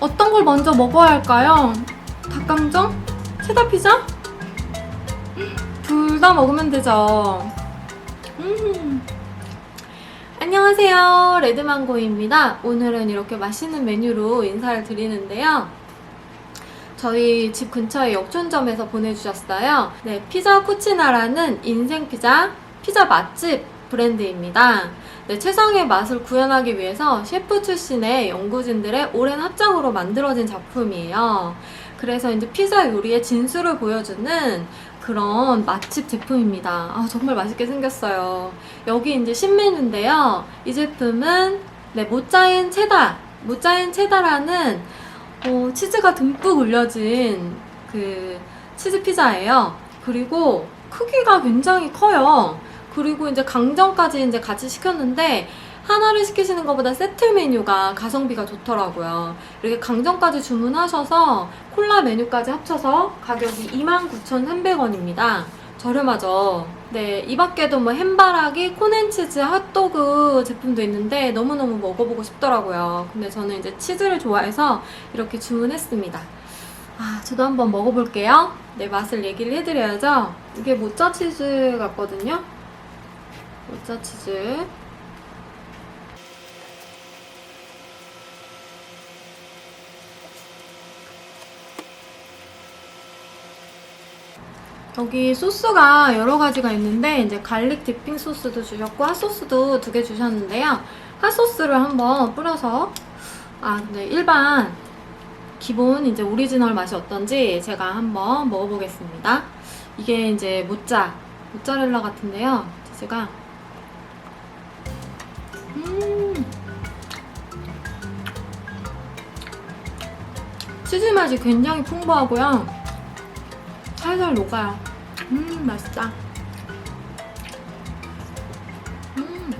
어떤 걸 먼저 먹어야 할까요? 닭강정? 체다 피자? 둘 다 먹으면 되죠. 음. 안녕하세요. 레드망고입니다. 오늘은 이렇게 맛있는 메뉴로 인사를 드리는데요. 저희 집 근처의 역촌점에서 보내주셨어요. 네, 피자 쿠치나라는 인생 피자, 피자 맛집 브랜드입니다. 네, 최상의 맛을 구현하기 위해서 셰프 출신의 연구진들의 오랜 합작으로 만들어진 작품이에요. 그래서 이제 피자 요리의 진수를 보여주는 그런 맛집 제품입니다. 아, 정말 맛있게 생겼어요. 여기 이제 신메뉴인데요. 이 제품은 네, 모짜인 체다, 모짜인 체다라는 어, 치즈가 듬뿍 올려진 그 치즈 피자예요. 그리고 크기가 굉장히 커요. 그리고 이제 강정까지 이제 같이 시켰는데 하나를 시키시는 것보다 세트 메뉴가 가성비가 좋더라고요. 이렇게 강정까지 주문하셔서 콜라 메뉴까지 합쳐서 가격이 29,300원입니다. 저렴하죠. 네, 이 밖에도 뭐 햄바라기, 콘앤치즈, 핫도그 제품도 있는데 너무너무 먹어보고 싶더라고요. 근데 저는 이제 치즈를 좋아해서 이렇게 주문했습니다. 아, 저도 한번 먹어볼게요. 네, 맛을 얘기를 해드려야죠. 이게 모짜 치즈 같거든요. 모짜 치즈. 여기 소스가 여러 가지가 있는데 이제 갈릭 디핑 소스도 주셨고 핫소스도 두 개 주셨는데요. 핫소스를 한번 뿌려서 아, 근데 일반 기본 이제 오리지널 맛이 어떤지 제가 한번 먹어보겠습니다. 이게 이제 모짜 모짜렐라 같은데요. 치즈가 음 치즈 맛이 굉장히 풍부하고요. 살살 녹아요. 음, 맛있다. 음.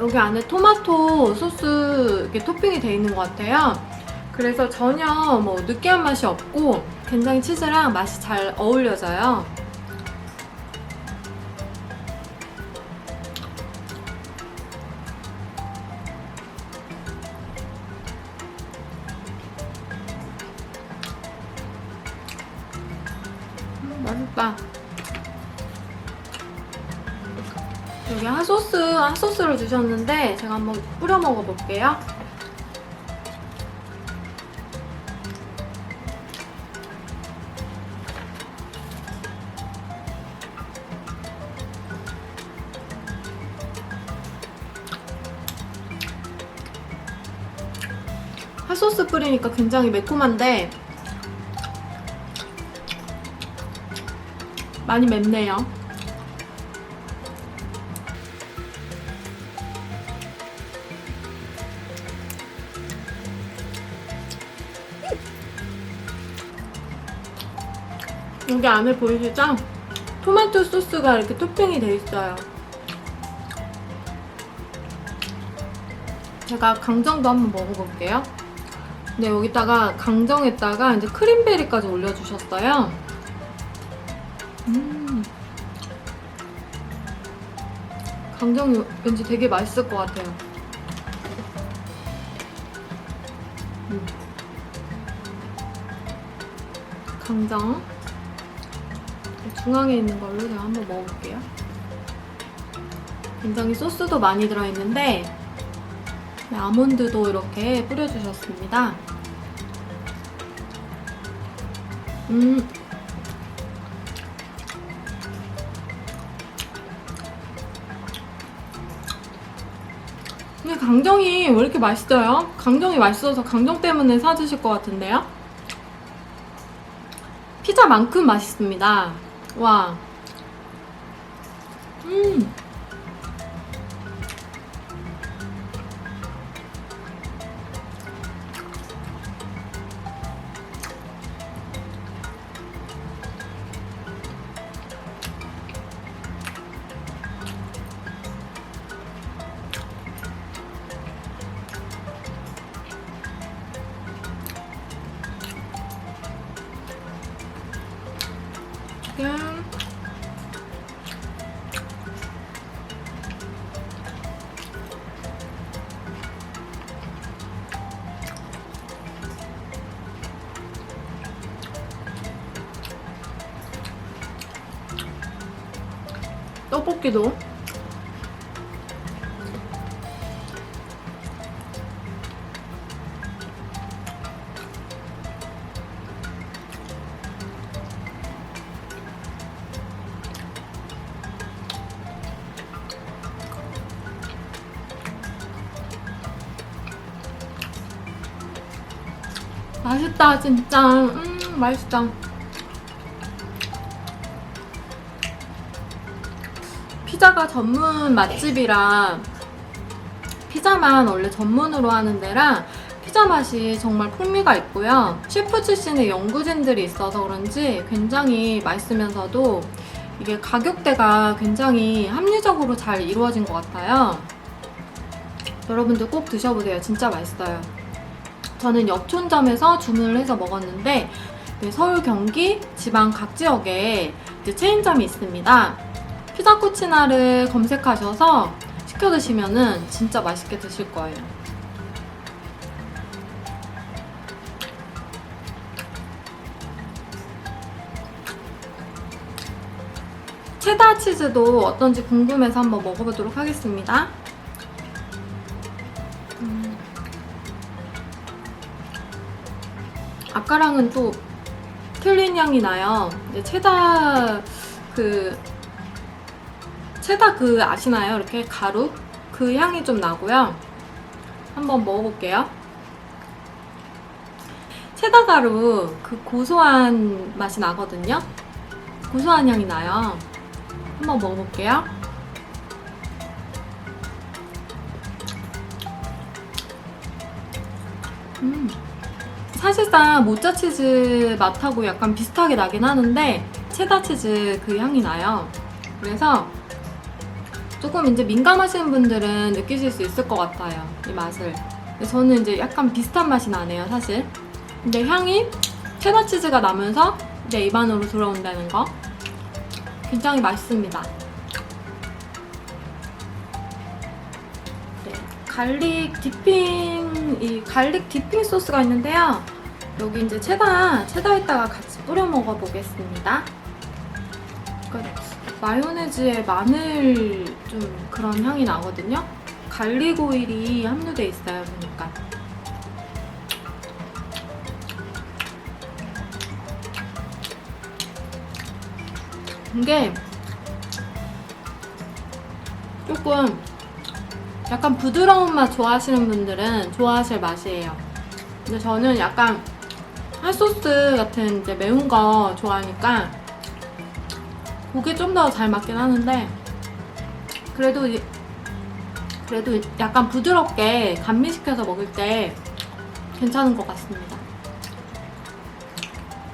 여기 안에 토마토 소스 이렇게 토핑이 되어 있는 것 같아요. 그래서 전혀 뭐 느끼한 맛이 없고 굉장히 치즈랑 맛이 잘 어울려져요. 맛있다. 여기 핫소스, 핫소스를 주셨는데 제가 한번 뿌려 먹어볼게요. 핫소스 뿌리니까 굉장히 매콤한데 많이 맵네요. 여기 안에 보이시죠? 토마토 소스가 이렇게 토핑이 돼 있어요. 제가 강정도 한번 먹어볼게요. 네, 여기다가 강정에다가 이제 크림베리까지 올려주셨어요. 음. 강정이 왠지 되게 맛있을 것 같아요. 음. 강정. 중앙에 있는 걸로 제가 한번 먹어볼게요. 굉장히 소스도 많이 들어있는데, 네, 아몬드도 이렇게 뿌려주셨습니다. 음. 근데 강정이 왜 이렇게 맛있어요? 강정이 맛있어서 강정 때문에 사주실 것 같은데요? 피자만큼 맛있습니다. 와. 음. 떡볶이도. 맛있다 진짜. 음 맛있다 피자가 전문 맛집이라 피자만 원래 전문으로 하는 데라 피자 맛이 정말 풍미가 있고요. 셰프 출신의 연구진들이 있어서 그런지 굉장히 맛있으면서도 이게 가격대가 굉장히 합리적으로 잘 이루어진 것 같아요. 여러분들 꼭 드셔보세요. 진짜 맛있어요. 저는 역촌점에서 주문을 해서 먹었는데 네, 서울 경기 지방 각 지역에 체인점이 있습니다. 피자 쿠치나를 검색하셔서 시켜 드시면은 진짜 맛있게 드실 거예요. 체다 치즈도 어떤지 궁금해서 한번 먹어보도록 하겠습니다. 음. 아까랑은 또 틀린 향이 나요. 체다 그 체다 그 아시나요? 이렇게 가루 그 향이 좀 나고요. 한번 먹어볼게요. 체다 가루 그 고소한 맛이 나거든요. 고소한 향이 나요. 한번 먹어볼게요. 음. 사실상 모짜 치즈 맛하고 약간 비슷하게 나긴 하는데 체다 치즈 그 향이 나요. 그래서 조금 이제 민감하신 분들은 느끼실 수 있을 것 같아요. 이 맛을. 저는 이제 약간 비슷한 맛이 나네요, 사실. 근데 향이 체다 치즈가 나면서 내 입 안으로 들어온다는 거 굉장히 맛있습니다. 네, 갈릭 디핑 이 갈릭 디핑 소스가 있는데요. 여기 이제 체다 체다에다가 같이 뿌려 먹어 보겠습니다. 그러니까 마요네즈에 마늘 좀 그런 향이 나거든요. 갈릭 오일이 함유돼 있어요, 보니까. 이게 조금 약간 부드러운 맛 좋아하시는 분들은 좋아하실 맛이에요. 근데 저는 약간 핫소스 같은 이제 매운 거 좋아하니까 그게 좀 더 잘 맞긴 하는데 그래도 이- 그래도 약간 부드럽게 감미시켜서 먹을 때 괜찮은 것 같습니다.